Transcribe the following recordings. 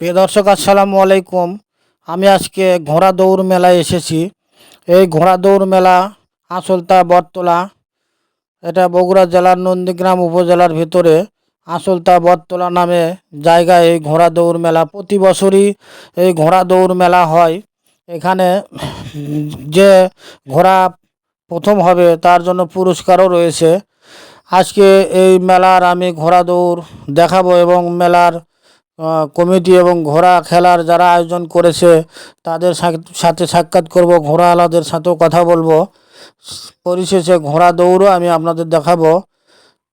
প্রিয় দর্শক, আসসালামু আলাইকুম। আমি আজকে ঘোড়া দৌড় মেলায় এসেছি। এই ঘোড়া দৌড় মেলা আসলতা বটতলা। এটা বগুড়া জেলার নন্দীগ্রাম উপজেলার ভিতরে আসলতা বটতলা নামে জায়গায় এই ঘোড়া দৌড় মেলা। প্রতি বছরই এই ঘোড়া দৌড় মেলা হয়। এখানে যে ঘোড়া প্রথম হবে, তার জন্য পুরস্কারও রয়েছে। আজকে এই মেলার আমি ঘোড়া দৌড় দেখাবো এবং মেলার কমিটি এবং ঘোড়া খেলার যারা আয়োজন করেছে তাদের সাথে সাক্ষাৎ করব, ঘোড়াওয়ালাদের সাথেও কথা বলব। পরিশেষে ঘোড়া দৌড়ও আমি আপনাদের দেখাবো।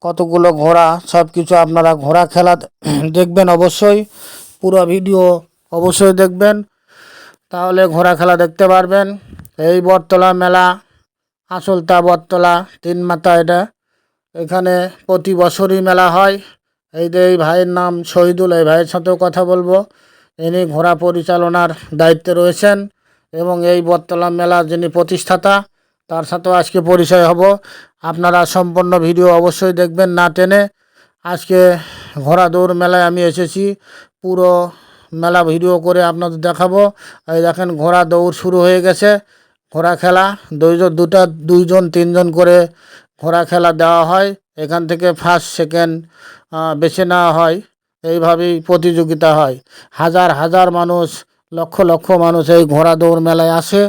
কতগুলো ঘোড়া সব কিছু আপনারা ঘোড়া খেলা দেখবেন অবশ্যই। পুরো ভিডিও অবশ্যই দেখবেন। তাহলে ঘোড়া খেলা দেখতে পারবেন। এই বটতলা মেলা আসলতা বটতলা, তিন মাথা এটা। এখানে প্রতি বছরই মেলা হয়। এই যে এই ভাইয়ের নাম শহীদুল, এই ভাইয়ের সাথেও কথা বলব। ইনি ঘোড়া পরিচালনার দায়িত্বে রয়েছেন এবং এই বটতলা মেলা যিনি প্রতিষ্ঠাতা, তার সাথেও আজকে পরিচয় হব। আপনারা সম্পূর্ণ ভিডিও অবশ্যই দেখবেন না টেনে। আজকে ঘোড়া দৌড় মেলায় আমি এসেছি। পুরো মেলা ভিডিও করে আপনাদের দেখাবো। এই দেখেন ঘোড়া দৌড় শুরু হয়ে গেছে। ঘোড়া খেলা, দুইজন, দুটা, দুইজন, তিনজন করে ঘোড়া খেলা দেওয়া হয়, এখান থেকে ফার্স্ট সেকেন্ড বেছে নেওয়া হয়, এইভাবেই প্রতিযোগিতা হয়। হাজার হাজার মানুষ, লক্ষ লক্ষ মানুষ এই ঘোড়া দৌড় মেলায় আসে।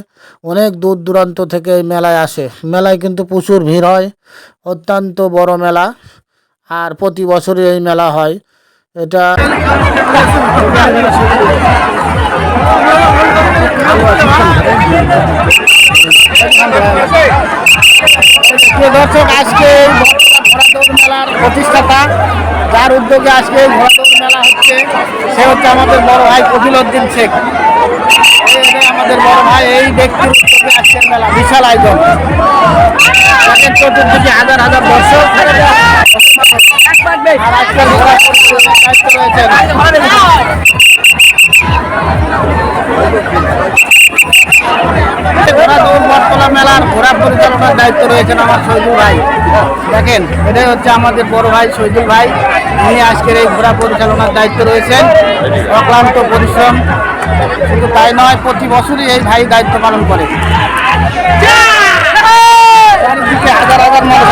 অনেক দূর দূরান্ত থেকে এই মেলায় আসে। মেলায় কিন্তু প্রচুর ভিড় হয়, অত্যন্ত বড় মেলা, আর প্রতি বছরই এই মেলা হয়। এটা দর্শক আজকে এই মেলার প্রতিষ্ঠাতা, যার উদ্যোগে আজকে এই ঘোড়া দৌড় মেলা হচ্ছে, সে হচ্ছে আমাদের বড় ভাই কপিল উদ্দিন শেখ আমাদের বড় ভাই, এই ব্যক্তির উদ্যোগে আজকের মেলা বিশাল আয়োজন। দেখেন চতুর্দিকে হাজার হাজার দর্শক আর রয়েছেন ঘোড়া দৌড়, বটতলা মেলার ঘোড়া পরিচালনার দায়িত্ব রয়েছেন আমার শহীদুল ভাই। দেখেন, এটাই হচ্ছে আমাদের বড় ভাই শহীদুল ভাই। উনি আজকের এই ঘোড়া পরিচালনার দায়িত্ব রয়েছেন। অক্লান্ত পরিশ্রম। শুধু তাই নয়, প্রতি বছরই এই ভাই দায়িত্ব পালন করে। চারিদিকে হাজার হাজার মানুষ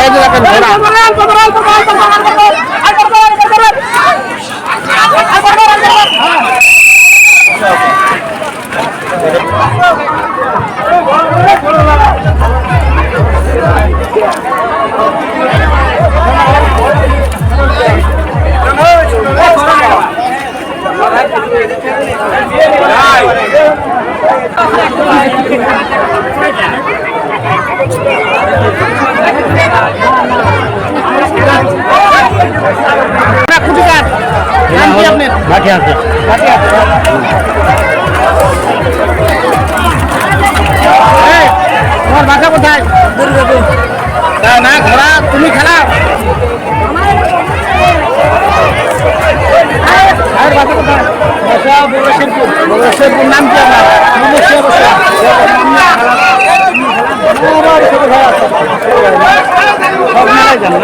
নাম কি আপনার যান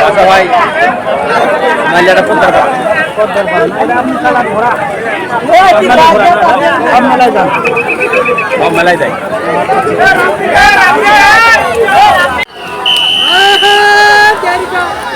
আচ্ছা ভাই মাইলাটা পদ্মার পাড়। সব মেলায় যায় Yeah,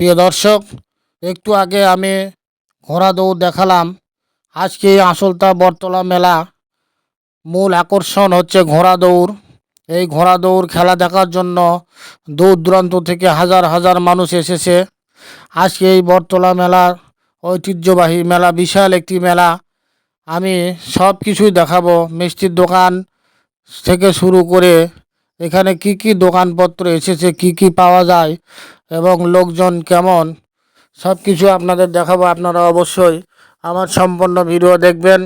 প্রিয় দর্শক, একটু আগে আমি ঘোড়া দৌড় দেখালাম। আজকে এই আসলতা বটতলা মেলা মূল আকর্ষণ হচ্ছে ঘোড়া দৌড় এই ঘোড়া দৌড় খেলা দেখার জন্য দূর দূরান্ত থেকে হাজার হাজার মানুষ এসেছে। আজকে এই বটতলা মেলার ঐতিহ্যবাহী মেলা, বিশাল একটি মেলা। আমি সব কিছুই দেখাবো। মিষ্টির দোকান থেকে শুরু করে এখানে কি কি দোকানপত্র এসেছে, কি কি পাওয়া যায় এবং লোকজন কেমন সব কিছু আপনাদের দেখাবো আপনারা অবশ্যই। আমার সম্পূর্ণ ভিডিও দেখবেন।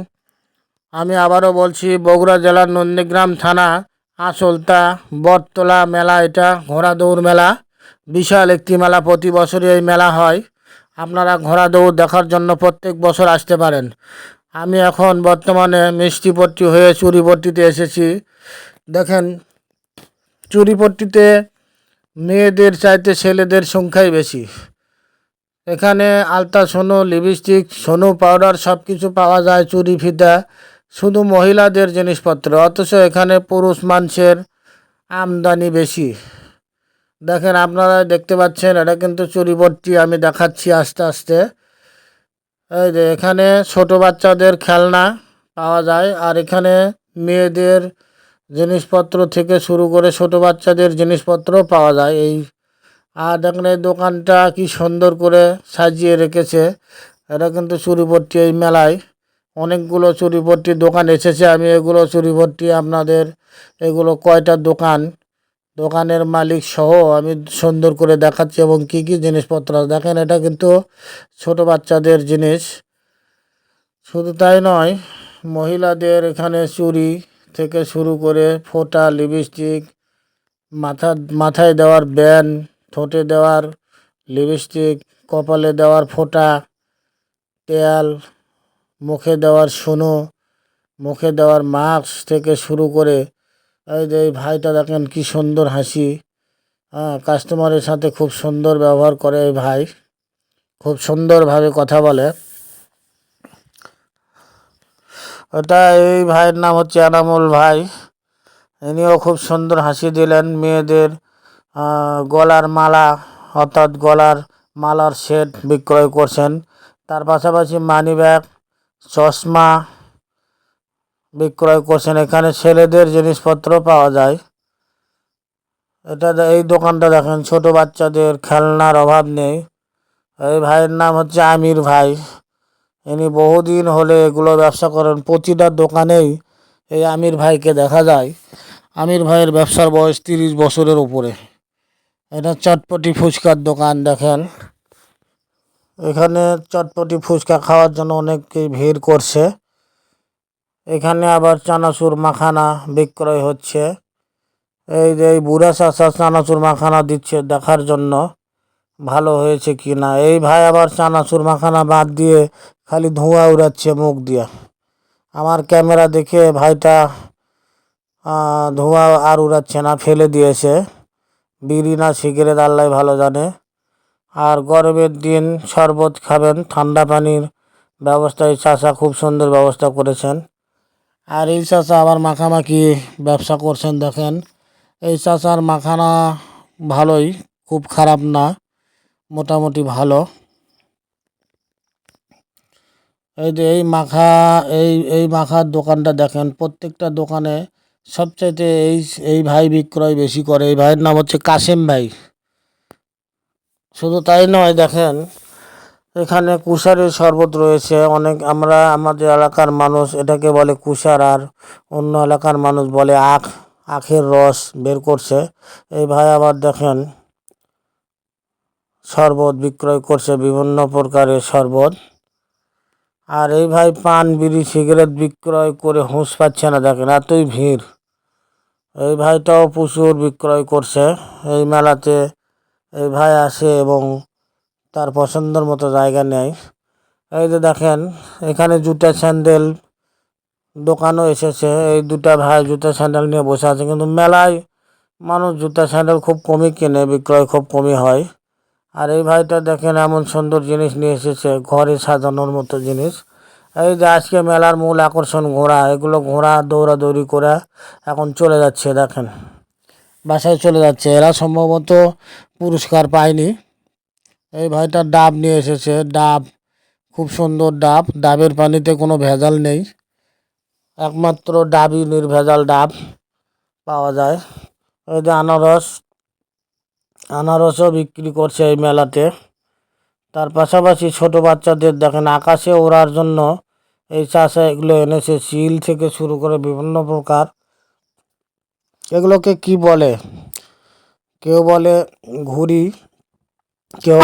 আমি আবারও বলছি, বগুড়া জেলার নন্দীগ্রাম থানা আসলতা বটতলা মেলা এটা ঘোড়া দৌড় মেলা। বিশাল একটি মেলা, প্রতি বছরই এই মেলা হয়। আপনারা ঘোড়া দৌড় দেখার জন্য প্রত্যেক বছর আসতে পারেন। আমি এখন বর্তমানে মিষ্টিপট্টি হয়ে, চুরিপট্টিতে এসেছি। দেখেন চুরিপট্টিতে মেয়েদের চাইতে ছেলেদের সংখ্যাই বেশি। এখানে আলতা, সোনো, লিপস্টিক, সোনো পাউডার সব কিছু পাওয়া যায় চুরি ফিতা শুধু মহিলাদের জিনিসপত্র। অথচ এখানে পুরুষ মানুষের আমদানি বেশি। দেখেন, আপনারা দেখতে পাচ্ছেন, এটা কিন্তু চুরিপট্টি, আমি দেখাচ্ছি আস্তে আস্তে। এই যে, এখানে ছোট বাচ্চাদের খেলনা পাওয়া যায়, আর এখানে মেয়েদের জিনিসপত্র থেকে শুরু করে ছোট বাচ্চাদের জিনিসপত্র পাওয়া যায়। এই আর দেখেন এই দোকানটা কি সুন্দর করে সাজিয়ে রেখেছে। এটা কিন্তু চুরিপট্টি এই মেলায়। অনেকগুলো চুরিপট্টির দোকান এসেছে। আমি এগুলো চুরিপট্টি আপনাদের, এগুলো কয়টা দোকান, দোকানের মালিক সহ আমি সুন্দর করে দেখাচ্ছি এবং কি কি জিনিসপত্র দেখেন, এটা কিন্তু ছোট বাচ্চাদের জিনিস। শুধু তাই নয়, মহিলাদের এখানে চুড়ি থেকে শুরু করে ফোঁটা, লিপস্টিক, মাথা, মাথায় দেওয়ার ব্যান, ঠোঁটে দেওয়ার লিপস্টিক, কপালে দেওয়ার ফোঁটা, তেল, মুখে দেওয়ার শুনো মুখে দেওয়ার মাস্ক থেকে শুরু করে, এই যে এই ভাইটা দেখেন কি সুন্দর হাসি। হ্যাঁ কাস্টমারের সাথে খুব সুন্দর ব্যবহার করে এই ভাই। খুব সুন্দরভাবে কথা বলে। ওটা এই ভাইয়ের নাম হচ্ছে এনামুল ভাই। ইনিও খুব সুন্দর হাসি দিলেন মেয়েদের গলার মালা, অর্থাৎ গলার মালার সেট বিক্রয় করছেন। তার পাশাপাশি মানি ব্যাগ, চশমা বিক্রয় করছেন। এখানে ছেলেদের জিনিসপত্র পাওয়া যায়। এটা এই দোকানটা দেখেন, ছোট বাচ্চাদের খেলনার অভাব নেই। এই ভাইয়ের নাম হচ্ছে আমির ভাই। ইনি বহুদিন হলে এগুলো ব্যবসা করেন। প্রতিটা দোকানেই এই আমির ভাইকে দেখা যায়। আমির ভাইয়ের ব্যবসার বয়স তিরিশ বছরের উপরে। এটা চটপটি ফুচকার দোকান, দেখেন। এখানে চটপটি ফুচকা খাওয়ার জন্য অনেকেই ভিড় করছে। এখানে আবার চানাচুর মাখানা বিক্রয় হচ্ছে। এই যে এই বুড়া চাষা চানাচুর মাখানা দিচ্ছে দেখার জন্য। ভালো হয়েছে কি না? এই ভাই আবার চানাচুর মাখানা বাদ দিয়ে খালি ধোঁয়া উড়াচ্ছে মুখ দিয়ে। আমার ক্যামেরা দেখে ভাইটা ধোঁয়া আর উড়াচ্ছে না, ফেলে দিয়েছে। বিড়ি না সিগারেট আল্লাহ ভালো জানে। আর গরমের দিন শরবত খাবেন, ঠান্ডা পানির ব্যবস্থা এই চাষা খুব সুন্দর ব্যবস্থা করেছেন। আর এই চাষা আবার মাখামাখি ব্যবসা করছেন, দেখেন। এই চাষার মাখানা ভালোই, খুব খারাপ না। মোটামুটি ভালো। এই যে এই মাখা, এই এই মাখার দোকানটা দেখেন, প্রত্যেকটা দোকানে সবচাইতে এই এই ভাই বিক্রয় বেশি করে। এই ভাইয়ের নাম হচ্ছে কাসেম ভাই। শুধু তাই নয়, দেখেন, এখানে কুষারের শরবত রয়েছে। অনেক, আমরা, আমাদের এলাকার মানুষ এটাকে বলে কুষার, আর অন্য এলাকার মানুষ বলে আখ, আখের রস বের করছে। এই ভাই আবার দেখেন শরবত বিক্রয় করছে বিভিন্ন প্রকারের শরবত। আর এই ভাই পান, বিড়ি, সিগারেট বিক্রয় করে হুঁশ পাচ্ছে না, দেখেন এতই ভিড়। এই ভাইটাও প্রচুর বিক্রয় করছে। এই মেলাতে এই ভাই আসে এবং তার পছন্দের মতো জায়গা নেয়। এই যে দেখেন, এখানে জুতা স্যান্ডেল দোকানও এসেছে। এই দুটা ভাই জুতা স্যান্ডেল নিয়ে বসে আছে। কিন্তু মেলায় মানুষ জুতা স্যান্ডেল খুব কমই কেনে, বিক্রয় খুব কমই হয়। আর এই ভাইটা দেখেন এমন সুন্দর জিনিস নিয়ে এসেছে, ঘরে সাজানোর মতো জিনিস। এই যে আজকে মেলার মূল আকর্ষণ ঘোড়া, এগুলো ঘোড়া দৌড়াদৌড়ি করে এখন চলে যাচ্ছে, দেখেন। বাসায় চলে যাচ্ছে, এরা সম্ভবত পুরস্কার পায়নি। এই ভাইটা ডাব নিয়ে এসেছে, ডাব, খুব সুন্দর ডাব, ডাবের পানিতে কোনো ভেজাল নেই। একমাত্র ডাবই নির্ভেজাল ডাব পাওয়া যায়। এই যে আনারস আনারসও বিক্রি করছে এই মেলাতে। তার পাশাপাশি ছোট বাচ্চাদের দেখেন আকাশে ওড়ার জন্য এই চাষা এগুলো এনেছে চিল থেকে শুরু করে বিভিন্ন প্রকার। এগুলোকে কি বলে? কেউ বলে ঘুড়ি কেউ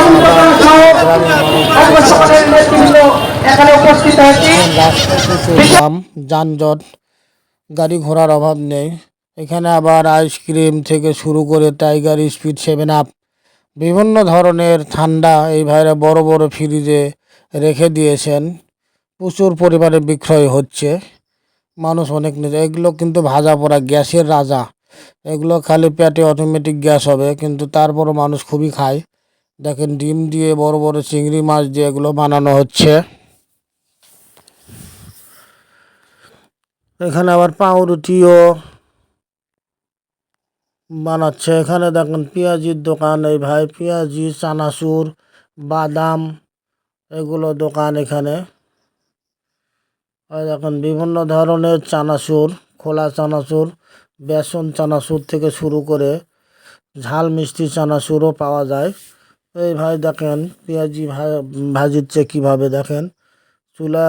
যানজট। গাড়ি ঘোড়ার অভাব নেই। এখানে আবার আইসক্রিম থেকে শুরু করে টাইগার স্পিড, সেভেন আপ, বিভিন্ন ধরনের ঠান্ডা এই ভাইরা বড় বড় ফ্রিজে রেখে দিয়েছেন। প্রচুর পরিমাণে বিক্রয় হচ্ছে। মানুষ অনেক নিচ্ছে এগুলো কিন্তু ভাজা পোড়া, গ্যাসের রাজা। এগুলো খালি পেটে অটোমেটিক গ্যাস হবে, কিন্তু তারপরও মানুষ খুবই খায়। দেখেন ডিম দিয়ে বড় বড় চিংড়ি মাছ দিয়ে এগুলো বানানো হচ্ছে। এখানে আবার পাউরুটিও বানাচ্ছে। এখানে দেখেন পেঁয়াজির দোকান, এই ভাই পেঁয়াজি, চানাচুর, বাদাম, এগুলো দোকান এখানে। দেখেন বিভিন্ন ধরনের চানাচুর, খোলা চানাচুর, বেসন চানাচুর থেকে শুরু করে ঝাল মিষ্টি চানাচুরও পাওয়া যায়। এই ভাই দেখেন পেঁয়াজি ভাজিচ্ছে কীভাবে দেখেন? চুলা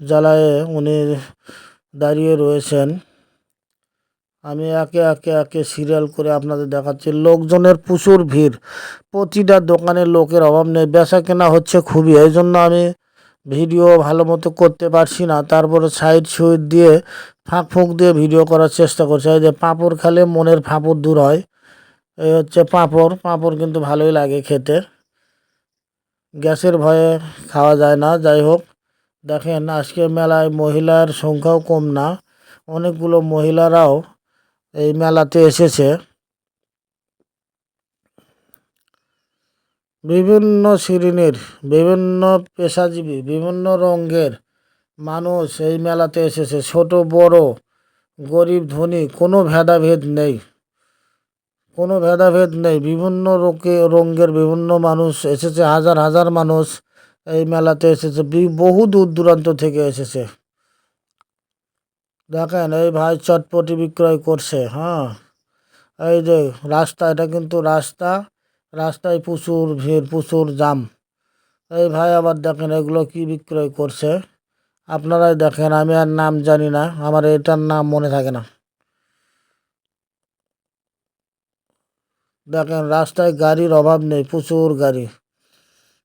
জ্বালায়ে উনি দাঁড়িয়ে রয়েছেন। আমি একে একে একে সিরিয়াল করে আপনাদের দেখাচ্ছি। লোকজনের প্রচুর ভিড়। প্রতিটা দোকানে লোকের অভাব নেই। বেচা কেনা হচ্ছে খুবই। এই জন্য আমি ভিডিও ভালো মতো করতে পারছি না। তারপরে সাইড সুইড দিয়ে, ফাঁক ফুঁক দিয়ে ভিডিও করার চেষ্টা করছি। এই যে পাঁপড় খেলে মনের ফাঁপড় দূর হয়। এই হচ্ছে পাঁপড়। পাঁপড় কিন্তু ভালোই লাগে খেতে। গ্যাসের ভয়ে খাওয়া যায় না। যাই হোক, দেখেন আজকে মেলায় মহিলার সংখ্যাও কম না। অনেকগুলো মহিলারাও এই মেলাতে এসেছে। বিভিন্ন শ্রেণির, বিভিন্ন পেশাজীবী, বিভিন্ন রঙের মানুষ এই মেলাতে এসেছে। ছোট, বড়, গরিব, ধনী, কোনো ভেদাভেদ নেই। কোনো ভেদাভেদ নেই। বিভিন্ন রোকে রঙ্গের বিভিন্ন মানুষ এসেছে। হাজার হাজার মানুষ এই মেলাতে এসেছে। বহু দূর দূরান্ত থেকে এসেছে। দেখেন, এই ভাই চটপটি বিক্রয় করছে হ্যাঁ? এই যে রাস্তা, এটা কিন্তু রাস্তা, রাস্তায় প্রচুর ভিড়, প্রচুর জাম। এই ভাই আবার দেখেন, এগুলো কি বিক্রয় করছে? আপনারাই দেখেন, আমি আর নাম জানি না, আমার এটার নাম মনে থাকে না। দেখেন, রাস্তায় গাড়ির অভাব নেই, প্রচুর গাড়ি।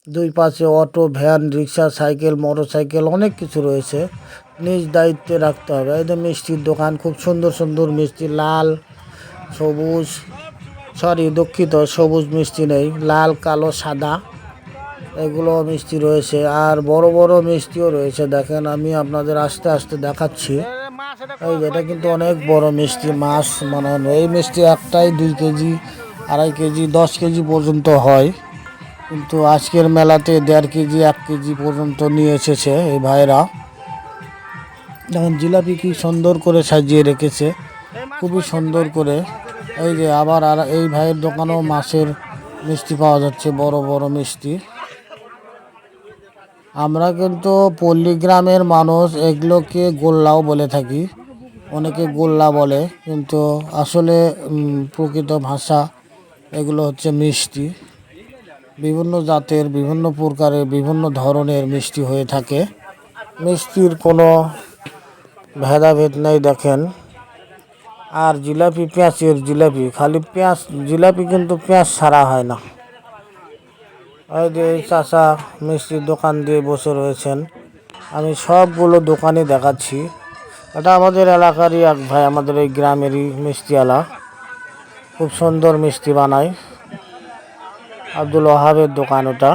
দুই পাশে অটো, ভ্যান, রিক্সা, সাইকেল মোটর সাইকেল অনেক কিছু রয়েছে। নিজ দায়িত্বে রাখতে হবে। এই যে মিষ্টির দোকান, খুব সুন্দর সুন্দর মিষ্টি, লাল, সবুজ সরি দুঃখিত, সবুজ মিষ্টি নেই, লাল, কালো, সাদা, এগুলো মিষ্টি রয়েছে। আর বড় বড় মিষ্টিও রয়েছে, দেখেন আমি আপনাদের আস্তে আস্তে দেখাচ্ছি। এই এটা কিন্তু অনেক বড় মিষ্টি, মাছ বানানো এই মিষ্টি একটাই দুই কেজি, আড়াই কেজি, দশ কেজি পর্যন্ত হয়। কিন্তু আজকের মেলাতে দেড় কেজি, এক কেজি পর্যন্ত নিয়ে এসেছে এই ভাইরা। দেখেন জিলাপি কি সুন্দর করে সাজিয়ে রেখেছে, খুবই সুন্দর করে। এই যে আবার আর এই ভাইয়ের দোকানেও মাছের মিষ্টি পাওয়া যাচ্ছে, বড় বড় মিষ্টি। আমরা কিন্তু পল্লী গ্রামের মানুষ, এগুলোকে গোল্লাও বলে থাকি। অনেকে গোল্লা বলে, কিন্তু আসলে প্রকৃত ভাষা এগুলো হচ্ছে মিষ্টি। বিভিন্ন জাতের, বিভিন্ন প্রকারের, বিভিন্ন ধরনের মিষ্টি হয়ে থাকে। মিষ্টির কোনো ভেদাভেদ নেই দেখেন। আর জিলাপি, পেঁয়াজের জিলাপি, খালি পেঁয়াজ, জিলাপি কিন্তু পেঁয়াজ ছাড়া হয় না। এই যে এই চাচা মিষ্টির দোকান দিয়ে বসে রয়েছেন। আমি সবগুলো দোকানে দেখাচ্ছি। এটা আমাদের এলাকারই এক ভাই, আমাদের এই গ্রামেরই মিষ্টিওয়ালা। খুব সুন্দর মিষ্টি বানায়। আব্দুল ওহাবের দোকান ওটা।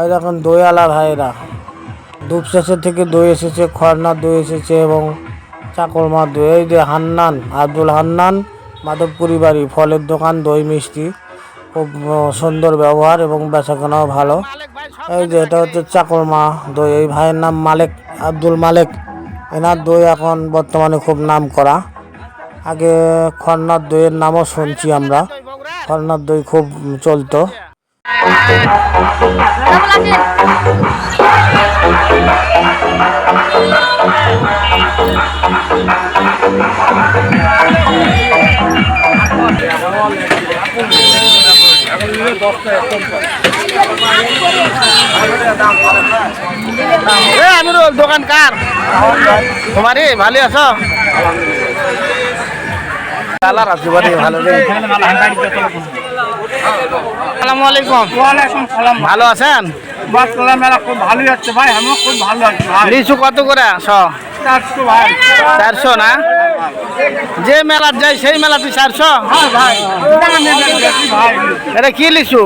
এই দেখুন দইওয়ালা ভাইরা। দুপশেষের থেকে দই এসেছে খড়নার দই এসেছে এবং চাকরমার দই। এই যে হান্নান, আব্দুল হান্নান, মাধবপুরি বাড়ি, ফলের দোকান, দই মিষ্টি, খুব সুন্দর ব্যবহার এবং বেচাকেনাও ভালো। এই যে এটা হচ্ছে চাকরমা দই, এই ভাইয়ের নাম মালেক, আব্দুল মালেক। এনার দই এখন বর্তমানে খুব নাম করা। আগে খন্নার দইয়ের নামও শুনছি আমরা। ফলনার দই খুব চলতো। এ আমিরুল দোকান কার তোমারই ভালো আছো কালার আছে বাড়ি ভালো রে আসসালামু আলাইকুম। ওয়ালাইকুম সালাম। ভালো আছেন? মেলা খুব ভালোই ভাই আমিও খুব ভালো আছি ভাই। লিচু কত করে? শ চারশো ভাই। চারশো না? যে মেলার যাই সেই মেলাতে চারশো? হ্যাঁ এটা কি লিচু?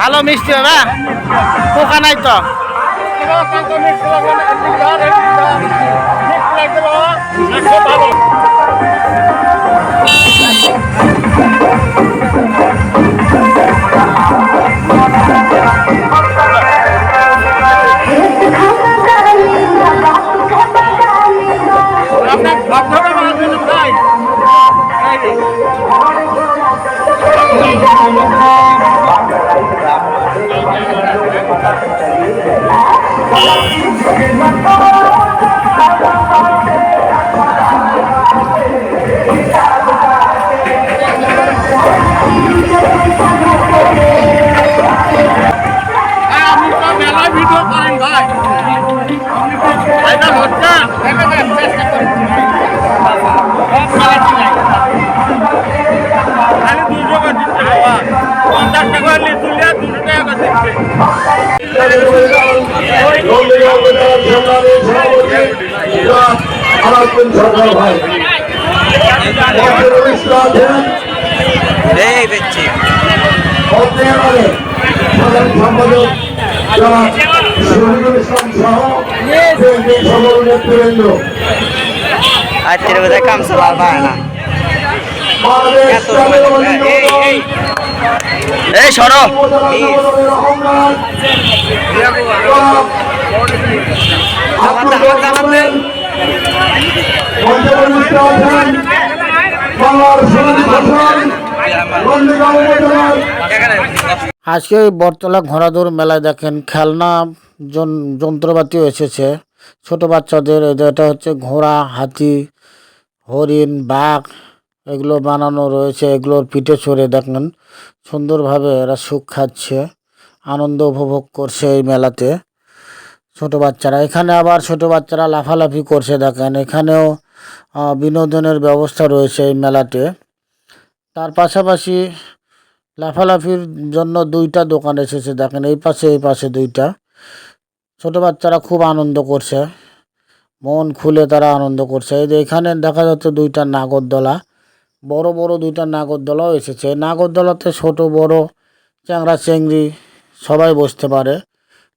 ভালো মিষ্টি হবে পোকা নাই তো? ভিডিও করেন ভাই। এটা পঞ্চাশ টাকা দুশো আজকের বোধহয় কাম চালার পায় না। এই সরো আজকে বটতলা ঘোড়াদৌড় মেলায় দেখেন খেলনা যন্ত্রপাতিও এসেছে। ছোট বাচ্চাদের এটা হচ্ছে ঘোড়া, হাতি, হরিণ, বাঘ, এগুলো বানানো রয়েছে, এগুলোর পিঠে চড়ে দেখেন। সুন্দরভাবে এরা সুখ খাচ্ছে, আনন্দ উপভোগ করছে এই মেলাতে। ছোট বাচ্চারা, এখানে আবার ছোট বাচ্চারা লাফালাফি করছে দেখেন, এখানেও বিনোদনের ব্যবস্থা রয়েছে এই মেলাতে। তার পাশাপাশি লাফালাফির জন্য দুইটা দোকান এসেছে দেখেন, এই পাশে এই পাশে দুইটা। ছোট বাচ্চারা খুব আনন্দ করছে, মন খুলে তারা আনন্দ করছে। এই যে এখানে দেখা যাচ্ছে দুইটা নাগরদোলা বড় বড় দুইটা নাগরদোলাও এসেছে। নাগরদোলাতে ছোট, বড়, চ্যাংড়া চেংড়ি সবাই বসতে পারে।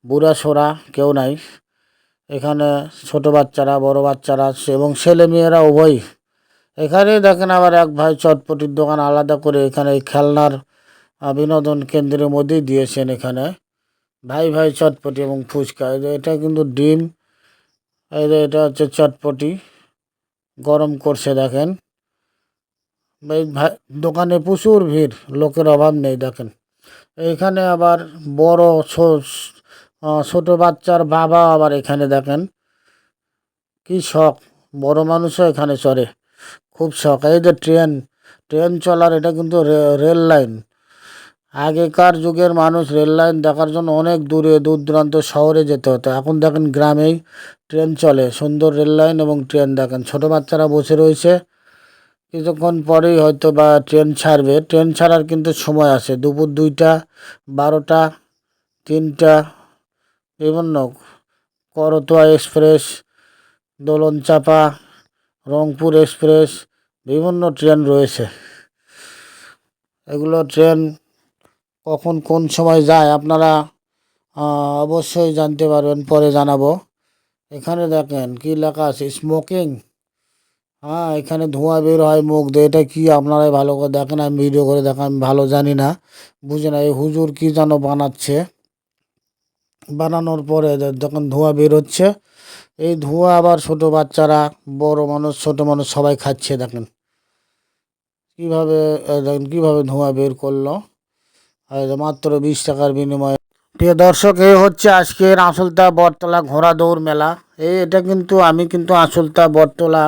বুড়া সোরা কেউ নাই। এখানে ছোট বাচ্চারা, বড় বাচ্চারা এবং ছেলে মেয়েরা উভয়ই। এখানে দেখেন আবার এক ভাই চটপটির দোকান আলাদা করে এখানে এই খেলনার বিনোদন কেন্দ্রের মধ্যেই দিয়েছেন এখানে। ভাই ভাই চটপটি এবং ফুচকা। এটা কিন্তু ডিম। এটা হচ্ছে চটপটি। গরম করছে দেখেন। দোকানে প্রচুর ভিড়, লোকের অভাব নেই, দেখেন। এইখানে আবার বড় ছোট বাচ্চার বাবা আবার এখানে, দেখেন। কি শখ, বড় মানুষও এখানে চড়ে, খুব শখ। এই যে ট্রেন ট্রেন চলার এটা কিন্তু রেল লাইন। আগেকার যুগের মানুষ রেল লাইন দেখার জন্য অনেক দূরে দূর দূরান্ত শহরে যেতে হতো। এখন দেখেন গ্রামেই ট্রেন চলে, সুন্দর রেল লাইন এবং ট্রেন, দেখেন। ছোট বাচ্চারা বসে রয়েছে কিছুক্ষণ পরেই হয়তো বা ট্রেন ছাড়বে। ট্রেন ছাড়ার কিন্তু সময় আছে। দুপুর দুইটা, বারোটা, তিনটা, বিভিন্ন করতোয়া এক্সপ্রেস দোলন চাপা রংপুর এক্সপ্রেস, বিভিন্ন ট্রেন রয়েছে। এগুলো ট্রেন কখন কোন সময় যায় আপনারা অবশ্যই জানতে পারবেন, পরে জানাব। এখানে দেখেন কি লেখা আছে, স্মোকিং হ্যাঁ এখানে ধোঁয়া বের হয় মুখ দিয়ে। এটা কি আপনারাই ভালো করে দেখেন? আমি ভিডিও করে দেখেন, আমি ভালো জানি না। বুঝে না, এই হুজুর কি যেন বানাচ্ছে। বানানোর পরে যখন ধোঁয়া বের হচ্ছে। এই ধোঁয়া আবার ছোট বাচ্চারা, বড় মানুষ, ছোট মানুষ সবাই খাচ্ছে, দেখেন। কীভাবে দেখেন কীভাবে ধোঁয়া বের করল। মাত্র বিশ টাকার বিনিময়ে। প্রিয় দর্শক, এই হচ্ছে আজকের আসলতা বটতলা ঘোড়া দৌড় মেলা। এই, এটা কিন্তু আমি কিন্তু আসলতা বটতলা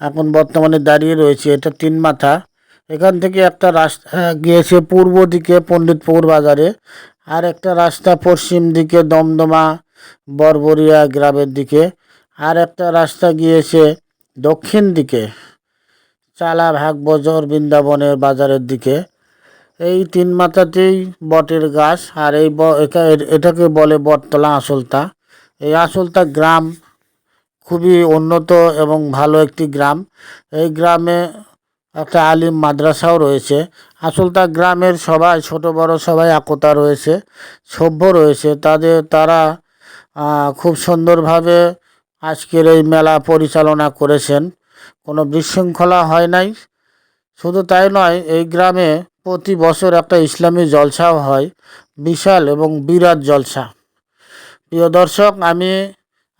এখন বর্তমানে দাঁড়িয়ে রয়েছে, এটা তিন মাথা। এখান থেকে একটা রাস্তা গিয়েছে পূর্ব দিকে পণ্ডিতপুর বাজারে, আর একটা রাস্তা পশ্চিম দিকে দমদমা, বরবরিয়া গ্রামের দিকে, আর একটা রাস্তা গিয়েছে দক্ষিণ দিকে, চালা ভাগ বজর বৃন্দাবনের বাজারের দিকে। এই তিন মাথাতেই বটের গাছ, আর এই এটাকে বলে বটতলা আসলতা। এই আসলতা গ্রাম খুবই উন্নত এবং ভালো একটি গ্রাম। এই গ্রামে একটা আলিম মাদ্রাসাও রয়েছে। আসল আসলতা গ্রামের সবাই, ছোট, বড় সবাই একতা রয়েছে, সভ্য রয়েছে। তাদের, তারা খুব সুন্দরভাবে আজকের এই মেলা পরিচালনা করেছেন। কোনো বিশৃঙ্খলা হয় নাই। শুধু তাই নয়, এই গ্রামে প্রতি বছর একটা ইসলামী জলসাও হয়, বিশাল এবং বিরাট জলসা। প্রিয় দর্শক, আমি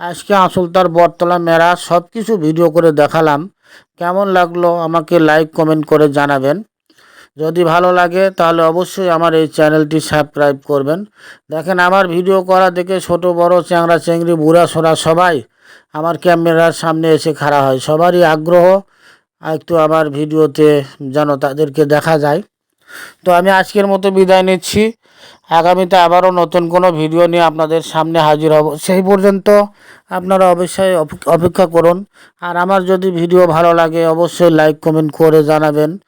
আজকে আসলতার বটতলা মেলা সব কিছু ভিডিও করে দেখালাম। কেমন লাগল আমাকে লাইক কমেন্ট করে জানাবেন। যদি ভালো লাগে তাহলে অবশ্যই আমার এই চ্যানেলটি সাবস্ক্রাইব করবেন। দেখেন আমার ভিডিও করা দেখে ছোট, বড় চ্যাংরা চেংড়ি বুড়া সোড়া সবাই আমার ক্যামেরার সামনে এসে খাড়া হয়। সবারই আগ্রহ একটু আমার ভিডিওতে যেন তাদেরকে দেখা যায়। তো আমি আজকের মতো বিদায় নিচ্ছি। আগামীতে আবারও নতুন কোনো ভিডিও নিয়ে আপনাদের সামনে হাজির হব। সেই পর্যন্ত আপনারা অবশ্যই অপে- অপেক্ষা করুন। আর আমার যদি ভিডিও ভালো লাগে, অবশ্যই লাইক, কমেন্ট করে জানাবেন।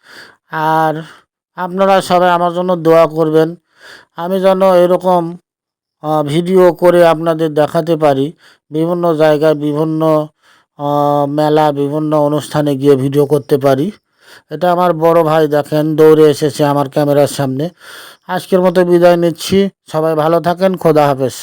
আর আপনারা সবাই আমার জন্য দোয়া করবেন। আমি যেন এরকম ভিডিও করে আপনাদের দেখাতে পারি। বিভিন্ন জায়গায় বিভিন্ন মেলা, বিভিন্ন অনুষ্ঠানে গিয়ে ভিডিও করতে পারি। এটা আমার বড় ভাই দেখেন, দৌড়ে এসেছে আমার ক্যামেরার সামনে। আজকের মতো বিদায় নিচ্ছি। সবাই ভালো থাকেন, খোদা হাফেজ।